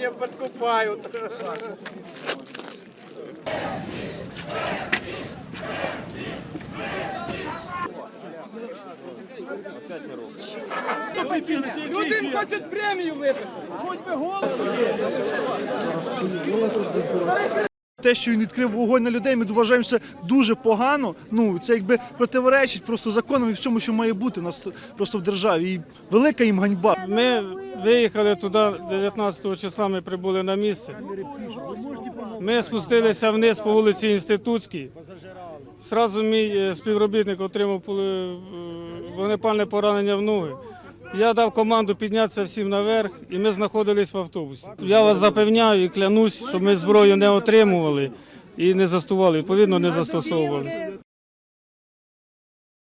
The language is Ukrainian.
Я подкупаю. Люди їм хочуть премію виписати. Будь би голову. Те, що він відкрив вогонь на людей, ми вважаємо це дуже погано. Ну це якби противоречить просто законам і всьому, що має бути у нас просто в державі. І велика їм ганьба. Ми виїхали туди 19 числа, ми прибули на місце. Ми спустилися вниз по вулиці Інститутській. Зразу мій е, співробітник отримав е, вогнепальне поранення в ноги. Я дав команду піднятися всім наверх, і ми знаходились в автобусі. Я вас запевняю і клянусь, що ми зброю не отримували і не застували, відповідно, не застосовували.